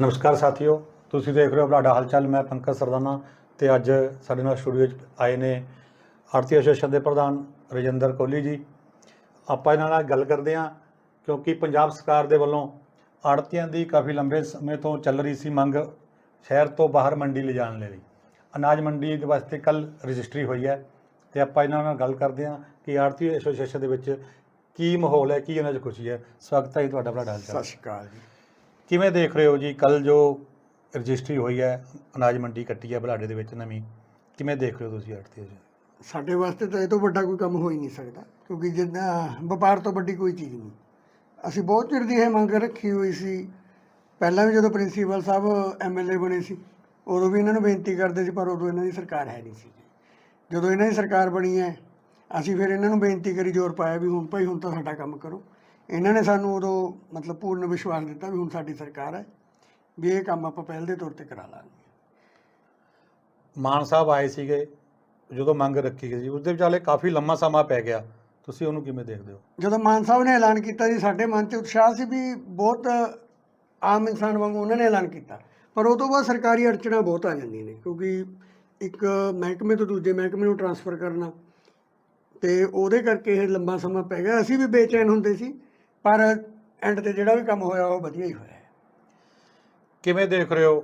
ਨਮਸਕਾਰ ਸਾਥੀਓ ਤੁਸੀਂ ਦੇਖ ਰਹੇ ਹੋ ਬਲਾਡਾ ਹਲਚਲ ਮੈਂ ਪੰਕਜ ਸਰਦਾਨਾ ਤੇ ਅੱਜ ਸਾਡੇ ਨਾਲ ਸਟੂਡੀਓ 'ਚ ਆਏ ਨੇ ਆਰਤੀ ਐਸੋਸੀਏਸ਼ਨ ਦੇ ਪ੍ਰਧਾਨ ਰਜਿੰਦਰ ਕੋਹਲੀ ਜੀ। ਆਪਾਂ ਇਹਨਾਂ ਨਾਲ ਗੱਲ ਕਰਦੇ ਹਾਂ ਕਿਉਂਕਿ ਪੰਜਾਬ ਸਰਕਾਰ ਦੇ ਵੱਲੋਂ ਆੜਤੀਆਂ ਦੀ ਕਾਫੀ ਲੰਬੇ ਸਮੇਂ ਤੋਂ ਚੱਲ ਰਹੀ ਸੀ ਮੰਗ ਸ਼ਹਿਰ ਤੋਂ ਬਾਹਰ ਮੰਡੀ ਲਿਜਾਣ ਲਈ। ਅਨਾਜ ਮੰਡੀ ਦੇ ਵਾਸਤੇ ਕੱਲ ਰਜਿਸਟਰੀ ਹੋਈ ਹੈ ਤੇ ਆਪਾਂ ਇਹਨਾਂ ਨਾਲ ਗੱਲ ਕਰਦੇ ਹਾਂ ਕਿ ਆੜਤੀ ਐਸੋਸੀਏਸ਼ਨ ਦੇ ਵਿੱਚ ਕੀ ਮਾਹੌਲ ਹੈ ਕੀ ਇਹਨਾਂ 'ਚ ਖੁਸ਼ੀ ਹੈ। ਸਵਾਗਤ ਹੈ ਜੀ ਤੁਹਾਡਾ ਬਲਾਡਾ ਹਲਚਲ। ਸਤਿ ਸ਼੍ਰੀ ਅਕਾਲ ਜੀ। ਕਿਵੇਂ ਦੇਖ ਰਹੇ ਹੋ ਜੀ? ਕੱਲ ਜੋ ਰਜਿਸਟਰੀ ਹੋਈ ਹੈ, ਅਨਾਜ ਮੰਡੀ ਕੱਟੀ ਹੈ ਬਲਾਡੇ ਦੇ ਵਿੱਚ ਨਵੀਂ, ਕਿਵੇਂ ਦੇਖ ਰਹੇ ਹੋ ਤੁਸੀਂ ਆੜਤੀ ਜੀ ਸਾਡੇ ਵਾਸਤੇ ਤਾਂ ਇਹ ਤੋਂ ਵੱਡਾ ਕੋਈ ਕੰਮ ਹੋ ਹੀ ਨਹੀਂ ਸਕਦਾ, ਕਿਉਂਕਿ ਜਿੱਦਾਂ ਵਪਾਰ ਤੋਂ ਵੱਡੀ ਕੋਈ ਚੀਜ਼ ਨਹੀਂ। ਅਸੀਂ ਬਹੁਤ ਚਿਰ ਦੀ ਇਹ ਮੰਗ ਰੱਖੀ ਹੋਈ ਸੀ। ਪਹਿਲਾਂ ਵੀ ਜਦੋਂ ਪ੍ਰਿੰਸੀਪਲ ਸਾਹਿਬ ਐਮਐਲਏ ਬਣੇ ਸੀ, ਉਦੋਂ ਵੀ ਇਹਨਾਂ ਨੂੰ ਬੇਨਤੀ ਕਰਦੇ ਸੀ, ਪਰ ਉਦੋਂ ਇਹਨਾਂ ਦੀ ਸਰਕਾਰ ਹੈ ਨਹੀਂ ਸੀ। ਜਦੋਂ ਇਹਨਾਂ ਦੀ ਸਰਕਾਰ ਬਣੀ ਹੈ, ਅਸੀਂ ਫਿਰ ਇਹਨਾਂ ਨੂੰ ਬੇਨਤੀ ਕਰੀ, ਜ਼ੋਰ ਪਾਇਆ ਵੀ ਹੁਣ ਭਾਈ, ਹੁਣ ਤਾਂ ਸਾਡਾ ਕੰਮ ਕਰੋ। ਇਹਨਾਂ ਨੇ ਸਾਨੂੰ ਉਦੋਂ ਮਤਲਬ ਪੂਰਨ ਵਿਸ਼ਵਾਸ ਦਿੱਤਾ ਵੀ ਹੁਣ ਸਾਡੀ ਸਰਕਾਰ ਹੈ ਵੀ ਇਹ ਕੰਮ ਆਪਾਂ ਪਹਿਲ ਦੇ ਤੌਰ ਤੇ ਕਰਾ ਲਾਂਗੇ। ਮਾਨ ਸਾਹਿਬ ਆਏ ਸੀਗੇ ਜਦੋਂ ਮੰਗ ਰੱਖੀ ਗਈ ਸੀ ਉਸ ਦੇ ਵਿਚਾਲੇ ਕਾਫੀ ਲੰਮਾ ਸਮਾਂ ਪੈ ਗਿਆ। ਤੁਸੀਂ ਉਹਨੂੰ ਕਿਵੇਂ ਦੇਖਦੇ ਹੋ? ਜਦੋਂ ਮਾਨ ਸਾਹਿਬ ਨੇ ਐਲਾਨ ਕੀਤਾ ਜੀ ਸਾਡੇ ਮਨ 'ਚ ਉਤਸ਼ਾਹ ਸੀ ਵੀ ਬਹੁਤ ਆਮ ਇਨਸਾਨ ਵਾਂਗੂ ਉਹਨਾਂ ਨੇ ਐਲਾਨ ਕੀਤਾ। ਪਰ ਉਹ ਤੋਂ ਬਾਅਦ ਸਰਕਾਰੀ ਅੜਚਣਾਂ ਬਹੁਤ ਆ ਜਾਂਦੀਆਂ ਨੇ ਕਿਉਂਕਿ ਇੱਕ ਮਹਿਕਮੇ ਤੋਂ ਦੂਜੇ ਮਹਿਕਮੇ ਨੂੰ ਟਰਾਂਸਫਰ ਕਰਨਾ ਤੇ ਉਹਦੇ ਕਰਕੇ ਇਹ ਲੰਬਾ ਸਮਾਂ ਪੈ ਗਿਆ। ਅਸੀਂ ਵੀ ਬੇਚੈਨ ਹੁੰਦੇ ਸੀ ਪਰ ਐਂਡ ਤੇ ਜਿਹੜਾ ਵੀ ਕੰਮ ਹੋਇਆ ਉਹ ਵਧੀਆ ਹੀ ਹੋਇਆ ਕਿਵੇਂ ਦੇਖ ਰਹੇ ਹੋ?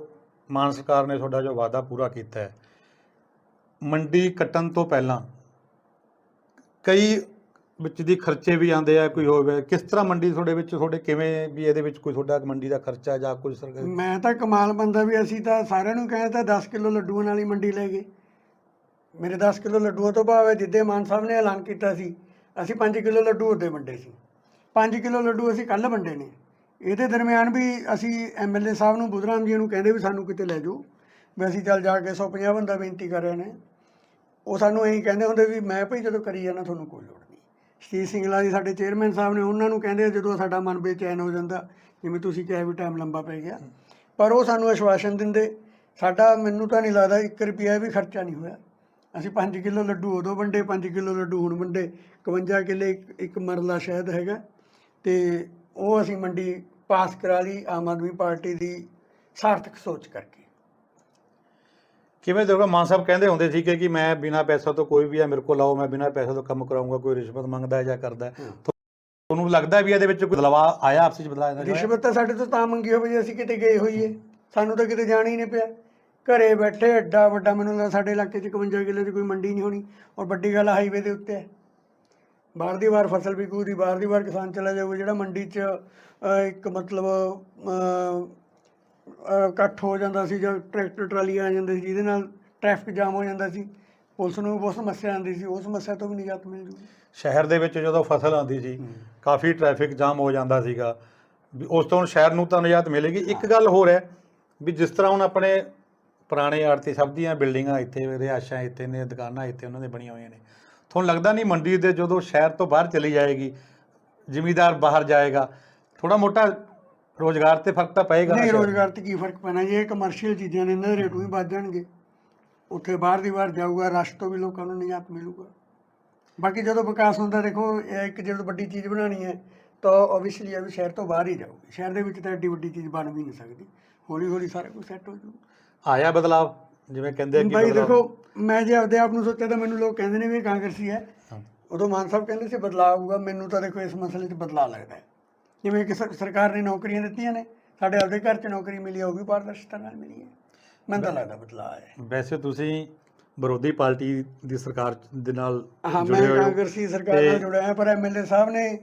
ਮਾਨ ਸਰਕਾਰ ਨੇ ਤੁਹਾਡਾ ਜੋ ਵਾਅਦਾ ਪੂਰਾ ਕੀਤਾ ਹੈ ਮੰਡੀ ਕੱਟਣ ਤੋਂ ਪਹਿਲਾਂ ਕਈ ਵਿੱਚ ਦੀ ਖਰਚੇ ਵੀ ਆਉਂਦੇ ਆ ਕੋਈ ਹੋਵੇ ਕਿਸ ਤਰ੍ਹਾਂ ਮੰਡੀ ਤੁਹਾਡੇ ਵਿੱਚ ਤੁਹਾਡੇ ਕਿਵੇਂ ਵੀ ਇਹਦੇ ਵਿੱਚ ਕੋਈ ਤੁਹਾਡਾ ਮੰਡੀ ਦਾ ਖਰਚਾ ਜਾਂ ਕੋਈ ਸਰਕਾਰ ਮੈਂ ਤਾਂ ਕਮਾਲ ਬੰਦਾ ਵੀ ਅਸੀਂ ਤਾਂ ਸਾਰਿਆਂ ਨੂੰ ਕਹਿੰਦਾ ਤਾਂ 10 ਕਿਲੋ ਲੱਡੂਆਂ ਵਾਲੀ ਮੰਡੀ ਲੈ ਗਏ। ਮੇਰੇ 10 ਕਿਲੋ ਲੱਡੂਆਂ ਤੋਂ ਭਾਵੇਂ ਜਿੱਦੇ ਮਾਨ ਸਾਹਿਬ ਨੇ ਐਲਾਨ ਕੀਤਾ ਸੀ ਅਸੀਂ 5 ਕਿਲੋ ਲੱਡੂ ਉਹਦੇ ਵੰਡੇ ਸੀ। 5 ਕਿਲੋ ਲੱਡੂ ਅਸੀਂ ਕੱਲ ਵੰਡੇ ਨੇ। ਇਹਦੇ ਦਰਮਿਆਨ ਵੀ ਅਸੀਂ ਐਮਐਲਏ ਸਾਹਿਬ ਨੂੰ, ਬੁੱਧਰਾਮ ਜੀ ਨੂੰ ਕਹਿੰਦੇ ਵੀ ਸਾਨੂੰ ਕਿਤੇ ਲੈ ਜਾਓ। ਵੀ ਅਸੀਂ ਚੱਲ ਜਾ ਕੇ 150 ਬੰਦਾ ਬੇਨਤੀ ਕਰ ਰਹੇ ਨੇ। ਉਹ ਸਾਨੂੰ ਇਹੀ ਕਹਿੰਦੇ ਹੁੰਦੇ ਵੀ ਮੈਂ ਭਈ ਜਦੋਂ ਕਰੀ ਜਾਣਾ ਤੁਹਾਨੂੰ ਕੋਈ ਲੋੜ ਨਹੀਂ। ਸਤੀਸ਼ ਸਿੰਗਲਾ ਜੀ ਸਾਡੇ ਚੇਅਰਮੈਨ ਸਾਹਿਬ ਨੇ, ਉਹਨਾਂ ਨੂੰ ਕਹਿੰਦੇ ਜਦੋਂ ਸਾਡਾ ਮਨ ਬੇਚੈਨ ਹੋ ਜਾਂਦਾ, ਜਿਵੇਂ ਤੁਸੀਂ ਕਿਹਾ ਵੀ ਟਾਈਮ ਲੰਬਾ ਪੈ ਗਿਆ। ਪਰ ਉਹ ਸਾਨੂੰ ਆਸ਼ਵਾਸਨ ਦਿੰਦੇ, ਸਾਡਾ ਮੈਨੂੰ ਤਾਂ ਨਹੀਂ ਲੱਗਦਾ 1 ਰੁਪਿਆ ਵੀ ਖਰਚਾ ਨਹੀਂ ਹੋਇਆ। ਅਸੀਂ 5 ਕਿਲੋ ਲੱਡੂ ਉਦੋਂ ਵੰਡੇ 5 ਕਿਲੋ ਲੱਡੂ ਹੁਣ ਵੰਡੇ। 51 ਕਿੱਲੇ ਇੱਕ- ਇੱਕ ਮਰਲਾ ਸ਼ਹਿਦ ਹੈਗਾ। ਤੇ ਉਹ ਅਸੀਂ ਮੰਡੀ ਪਾਸ ਕਰਾ ਲਈ ਆਮ ਆਦਮੀ ਪਾਰਟੀ ਦੀ ਸਾਰਥਕ ਸੋਚ ਕਰਕੇ। ਕਿਵੇਂ ਦੇਖੋ ਮਾਨ ਸਾਹਿਬ ਕਹਿੰਦੇ ਹੁੰਦੇ ਸੀ ਕਿ ਮੈਂ ਬਿਨਾਂ ਪੈਸਾ ਤੋਂ ਕੋਈ ਵੀ ਆ ਮੇਰੇ ਕੋਲ ਆਓ ਮੈਂ ਬਿਨਾਂ ਪੈਸੇ ਤੋਂ ਕੰਮ ਕਰਾਉਂਗਾ ਕੋਈ ਰਿਸ਼ਵਤ ਮੰਗਦਾ ਜਾਂ ਕਰਦਾ। ਤੁਹਾਨੂੰ ਲੱਗਦਾ ਵੀ ਇਹਦੇ ਵਿੱਚ ਕੋਈ ਬਦਲਾਅ ਆਇਆ ਆਪਸੀ ਚ ਬਦਲਾਅ ਆਇਆ? ਰਿਸ਼ਵਤ ਤਾਂ ਸਾਡੇ ਤੋਂ ਤਾਂ ਮੰਗੀ ਹੋਵੇ ਜੇ ਅਸੀਂ ਕਿਤੇ ਗਏ ਹੋਈਏ। ਸਾਨੂੰ ਤਾਂ ਕਿਤੇ ਜਾਣਾ ਹੀ ਨਹੀਂ ਪਿਆ। ਘਰੇ ਬੈਠੇ ਐਡਾ ਵੱਡਾ ਮੈਨੂੰ ਲੱਗਦਾ ਸਾਡੇ ਇਲਾਕੇ 'ਚ 51 ਕਿੱਲੇ ਦੀ ਕੋਈ ਮੰਡੀ ਨਹੀਂ ਹੋਣੀ ਔਰ ਵੱਡੀ ਗੱਲ ਹਾਈਵੇ ਦੇ ਉੱਤੇ ਹੈ। ਬਾਹਰ ਦੀ ਵਾਰ ਫਸਲ ਵਿਕੂ ਦੀ ਬਾਹਰ ਦੀ ਵਾਰ ਕਿਸਾਨ ਚਲਾ ਜਾਊਗਾ ਜਿਹੜਾ ਮੰਡੀ 'ਚ ਇੱਕ ਮਤਲਬ ਇਕੱਠ ਹੋ ਜਾਂਦਾ ਸੀ ਜਾਂ ਟਰੈਕਟਰ ਟਰਾਲੀ ਆ ਜਾਂਦੇ ਸੀ ਜਿਹਦੇ ਨਾਲ ਟ੍ਰੈਫਿਕ ਜਾਮ ਹੋ ਜਾਂਦਾ ਸੀ ਪੁਲਿਸ ਨੂੰ ਵੀ ਬਹੁਤ ਸਮੱਸਿਆ ਆਉਂਦੀ ਸੀ ਉਹ ਸਮੱਸਿਆ ਤੋਂ ਵੀ ਨਿਜਾਤ ਮਿਲ ਜੂਗੀ। ਸ਼ਹਿਰ ਦੇ ਵਿੱਚ ਜਦੋਂ ਫਸਲ ਆਉਂਦੀ ਸੀ ਕਾਫੀ ਟ੍ਰੈਫਿਕ ਜਾਮ ਹੋ ਜਾਂਦਾ ਸੀਗਾ। ਵੀ ਉਸ ਤੋਂ ਹੁਣ ਸ਼ਹਿਰ ਨੂੰ ਤਾਂ ਨਿਜਾਤ ਮਿਲੇਗੀ। ਇੱਕ ਗੱਲ ਹੋਰ ਹੈ ਵੀ ਜਿਸ ਤਰ੍ਹਾਂ ਹੁਣ ਆਪਣੇ ਪੁਰਾਣੇ ਆੜਤੀ ਸਭ ਦੀਆਂ ਬਿਲਡਿੰਗਾਂ ਇੱਥੇ ਰਿਹਾਇਸ਼ਾਂ ਇੱਥੇ ਨੇ ਦੁਕਾਨਾਂ ਇੱਥੇ ਉਹਨਾਂ ਦੇ ਬਣੀਆਂ ਹੋਈਆਂ ਨੇ। ਤੁਹਾਨੂੰ ਲੱਗਦਾ ਨਹੀਂ ਮੰਡੀ ਦੇ ਜਦੋਂ ਸ਼ਹਿਰ ਤੋਂ ਬਾਹਰ ਚਲੀ ਜਾਏਗੀ ਜ਼ਿਮੀਦਾਰ ਬਾਹਰ ਜਾਏਗਾ ਥੋੜਾ ਮੋਟਾ ਰੋਜ਼ਗਾਰ ਤੇ ਫ਼ਰਕ ਤਾਂ ਪਏਗਾ ਨਹੀਂ। ਰੋਜ਼ਗਾਰ ਤੇ ਕੀ ਫ਼ਰਕ ਪੈਣਾ ਜੇ? ਇਹ ਕਮਰਸ਼ੀਅਲ ਚੀਜ਼ਾਂ ਨੇ ਇਹਨਾਂ ਦੇ ਰੇਟ ਵੀ ਵੱਧ ਜਾਣਗੇ। ਉੱਥੇ ਬਾਹਰ ਦੀ ਵਾਰ ਜਾਊਗਾ ਰਸ਼ ਤੋਂ ਵੀ ਲੋਕਾਂ ਨੂੰ ਨਿਜਾਤ ਮਿਲੂਗਾ। ਬਾਕੀ ਜਦੋਂ ਵਿਕਾਸ ਹੁੰਦਾ ਦੇਖੋ ਇਹ ਇੱਕ ਜਦੋਂ ਵੱਡੀ ਚੀਜ਼ ਬਣਾਉਣੀ ਹੈ ਤਾਂ ਆਬਵੀਅਸਲੀ ਇਹ ਵੀ ਸ਼ਹਿਰ ਤੋਂ ਬਾਹਰ ਹੀ ਜਾਊਗੀ। ਸ਼ਹਿਰ ਦੇ ਵਿੱਚ ਤਾਂ ਐਡੀ ਵੱਡੀ ਚੀਜ਼ ਬਣ ਵੀ ਨਹੀਂ ਸਕਦੀ। ਹੌਲੀ ਹੌਲੀ ਸਾਰਾ ਕੁਝ ਸੈੱਟ ਹੋ ਜਾਊਗਾ। ਆਇਆ ਬਦਲਾਵ? ਜਿਵੇਂ ਕਹਿੰਦੇ ਆ ਕਿ ਬਦਲਾਵ- ਦੇਖੋ ਮੈਂ ਜੇ ਆਪਦੇ ਆਪ ਨੂੰ ਸੋਚਿਆ ਤਾਂ ਮੈਨੂੰ ਲੋਕ ਕਹਿੰਦੇ ਨੇ ਵੀ ਕਾਂਗਰਸੀ ਹੈ। ਉਦੋਂ ਮਾਨ ਸਾਹਿਬ ਕਹਿੰਦੇ ਸੀ ਬਦਲਾਅ ਆਊਗਾ ਮੈਨੂੰ ਤਾਂ ਦੇਖੋ ਇਸ ਮਸਲੇ 'ਚ ਬਦਲਾਅ ਲੱਗਦਾ ਹੈ। ਜਿਵੇਂ ਕਿ ਸਰ- ਸਰਕਾਰ ਨੇ ਨੌਕਰੀਆਂ ਦਿੱਤੀਆਂ ਨੇ ਸਾਡੇ ਆਪਦੇ ਘਰ 'ਚ ਨੌਕਰੀ ਮਿਲੀ ਉਹ ਵੀ ਪਾਰਦਰਸ਼ਤਾ ਨਾਲ ਮਿਲੀ ਹੈ। ਮੈਨੂੰ ਤਾਂ ਲੱਗਦਾ ਬਦਲਾਅ ਹੈ। ਵੈਸੇ ਤੁਸੀਂ ਵਿਰੋਧੀ ਪਾਰਟੀ ਦੀ ਸਰਕਾਰ ਦੇ ਨਾਲ ਜੁੜੇ ਹੋਏ ਹੋ ਕਾਂਗਰਸੀ ਸਰਕਾਰ ਨਾਲ ਜੁੜਿਆ ਹਾਂ ਪਰ ਐਮਐਲਏ ਸਾਹਿਬ ਨੇ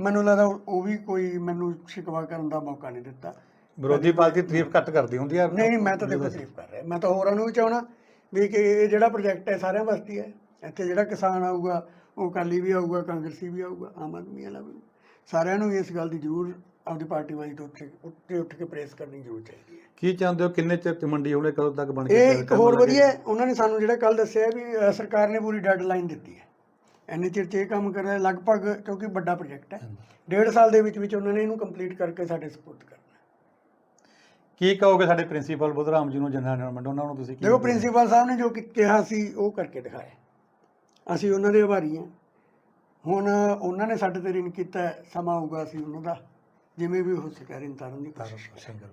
ਮੈਨੂੰ ਲੱਗਦਾ ਉਹ ਵੀ ਕੋਈ ਮੈਨੂੰ ਸ਼ਿਕਵਾ ਕਰਨ ਦਾ ਮੌਕਾ ਨਹੀਂ ਦਿੱਤਾ। ਵਿਰੋਧੀ ਪਾਰਟੀ ਤਾਰੀਫ ਘੱਟ ਕਰਦੀ ਹੁੰਦੀ ਹੈ ਨਹੀਂ ਨਹੀਂ ਮੈਂ ਤਾਂ ਦੇਖੋ ਤਾਰੀਫ ਕਰ ਰਿਹਾ। ਮੈਂ ਤਾਂ ਹੋਰਾਂ ਨੂੰ ਵੀ ਚਾਹਣਾ ਵੀ ਕਿ ਇਹ ਜਿਹੜਾ ਪ੍ਰੋਜੈਕਟ ਹੈ ਸਾਰਿਆਂ ਵਾਸਤੇ ਹੈ ਇੱਥੇ ਜਿਹੜਾ ਕਿਸਾਨ ਆਊਗਾ ਉਹ ਅਕਾਲੀ ਵੀ ਆਊਗਾ ਕਾਂਗਰਸੀ ਵੀ ਆਊਗਾ ਆਮ ਆਦਮੀ ਵਾਲਾ ਵੀ। ਸਾਰਿਆਂ ਨੂੰ ਇਸ ਗੱਲ ਦੀ ਜ਼ਰੂਰ ਆਪਦੀ ਪਾਰਟੀ ਵਾਲੀ ਤੋਂ ਉੱਠ ਕੇ ਉੱਤੇ ਉੱਠ ਕੇ ਪ੍ਰੇਸ ਕਰਨੀ ਜ਼ਰੂਰ ਚਾਹੀਦੀ ਹੈ। ਕੀ ਚਾਹੁੰਦੇ ਹੋ? ਕਿੰਨੇ ਚਿਰ ਤੇ ਮੰਡੀ ਹੋਣੇ ਕਦੋਂ ਤੱਕ ਬਣ ਕੇ ਇਹ ਇੱਕ ਕਰਨ ਹੋਰ? ਵਧੀਆ ਉਹਨਾਂ ਨੇ ਸਾਨੂੰ ਜਿਹੜਾ ਕੱਲ ਦੱਸਿਆ ਵੀ ਸਰਕਾਰ ਨੇ ਪੂਰੀ ਡੈਡਲਾਈਨ ਦਿੱਤੀ ਹੈ। ਇੰਨੇ ਚਿਰ 'ਚ ਇਹ ਕੰਮ ਕਰ ਰਿਹਾ ਲਗਭਗ ਕਿਉਂਕਿ ਵੱਡਾ ਪ੍ਰੋਜੈਕਟ ਹੈ ਡੇਢ ਸਾਲ ਦੇ ਵਿੱਚ ਵਿੱਚ ਉਹਨਾਂ ਨੇ ਇਹਨੂੰ ਕੰਪਲੀਟ ਕਰਕੇ ਸਾਡੇ ਸਪੋਰਟ ਕਰਨਾ ਕੀ ਕਹੋਗੇ ਸਾਡੇ ਪ੍ਰਿੰਸੀਪਲ ਬੁੱਧਰਾਮ ਜੀ ਨੂੰ ਜਨਰਲ ਮੈਨੇਜਮੈਂਟ ਉਹਨਾਂ ਨੂੰ ਤੁਸੀਂ ਕੀ ਦੇਖੋ ਪ੍ਰਿੰਸੀਪਲ ਸਾਹਿਬ ਨੇ ਜੋ ਕਿ- ਕਿਹਾ ਸੀ ਉਹ ਕਰਕੇ ਦਿਖਾਇਆ। ਅਸੀਂ ਉਹਨਾਂ ਦੇ ਆਭਾਰੀ ਹਾਂ। ਹੁਣ ਉਹਨਾਂ ਨੇ ਸਾਡੇ ਤੇ ਰਿਣ ਕੀਤਾ ਹੈ, ਸਮਾਂ ਆਊਗਾ ਅਸੀਂ ਉਹਨਾਂ ਦਾ ਜਿਵੇਂ ਵੀ ਹੋ ਸਕਿਆ ਰਿਣ ਤਾਰਨ ਦੀ ਕੋਸ਼ਿਸ਼ ਸ਼ੰਕਰ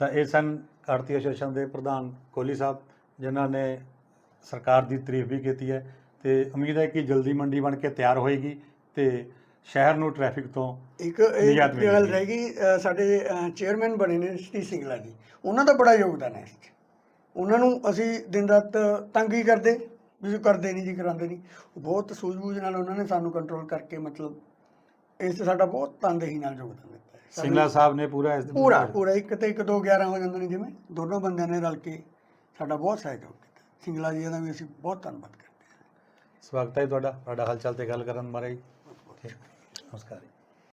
ਤਾਂ ਇਹ ਸਨ ਆੜਤੀ ਐਸੋਸੀਏਸ਼ਨ ਦੇ ਪ੍ਰਧਾਨ ਕੋਹਲੀ ਸਾਹਿਬ ਜਿਨ੍ਹਾਂ ਨੇ ਸਰਕਾਰ ਦੀ ਤਾਰੀਫ ਵੀ ਕੀਤੀ ਹੈ ਤੇ ਉਮੀਦ ਹੈ ਕਿ ਜਲਦੀ ਮੰਡੀ ਬਣ ਕੇ ਤਿਆਰ ਹੋਏਗੀ ਤੇ ਸ਼ਹਿਰ ਨੂੰ ਟ੍ਰੈਫਿਕ ਤੋਂ ਇੱਕ ਇਹ ਨਿਜਾਤ ਗੱਲ। ਰਹਿ ਗਈ ਅ, ਸਾਡੇ ਚੇਅਰਮੈਨ ਬਣੇ ਨੇ ਸ੍ਰੀ ਸਿੰਗਲਾ ਜੀ। ਉਹਨਾਂ ਦਾ ਬੜਾ ਯੋਗਦਾਨ ਹੈ ਇਸ 'ਚ। ਉਹਨਾਂ ਨੂੰ ਅਸੀਂ ਦਿਨ ਰਾਤ ਤੰਗ ਹੀ ਕਰਦੇ ਵੀ ਕਰਦੇ ਨਹੀਂ ਜੀ ਕਰਾਉਂਦੇ ਨਹੀਂ। ਬਹੁਤ ਸੂਝ-ਬੂਝ ਨਾਲ ਉਹਨਾਂ ਨੇ ਸਾਨੂੰ ਕੰਟਰੋਲ ਕਰਕੇ ਮਤਲਬ ਇਸ 'ਚ ਸਾਡਾ ਬਹੁਤ ਤਨਦੇਹੀ ਨਾਲ ਯੋਗਦਾਨ ਦਿੱਤਾ ਹੈ। ਸਾਨੂੰ ਸਿੰਗਲਾ ਸਾਹਿਬ ਨੇ ਪੂਰਾ ਇਸ ਪੂਰਾ ਪੂਰਾ ਇੱਕ ਤੇ ਇੱਕ ਦੋ 11 ਹੋ ਜਾਂਦੇ ਨੇ ਜਿਵੇਂ। ਦੋਨੋਂ ਬੰਦਿਆਂ ਨੇ ਰਲ ਕੇ ਸਾਡਾ ਬਹੁਤ ਸਹਿਯੋਗ ਕੀਤਾ ਸਿੰਗਲਾ ਜੀ ਦਾ ਵੀ ਅਸੀਂ ਬਹੁਤ ਧੰਨਵਾਦ ਕਰਦੇ ਹਾਂ। ਸਵਾਗਤ ਹੈ ਤੁਹਾਡਾ। ਤੁਹਾਡਾ ਹਾਲ ਚਾਲ ਤੇ ਗੱਲ ਕਰਨ ਬਾਰੇ ਠੀਕ। നമസ്കാരം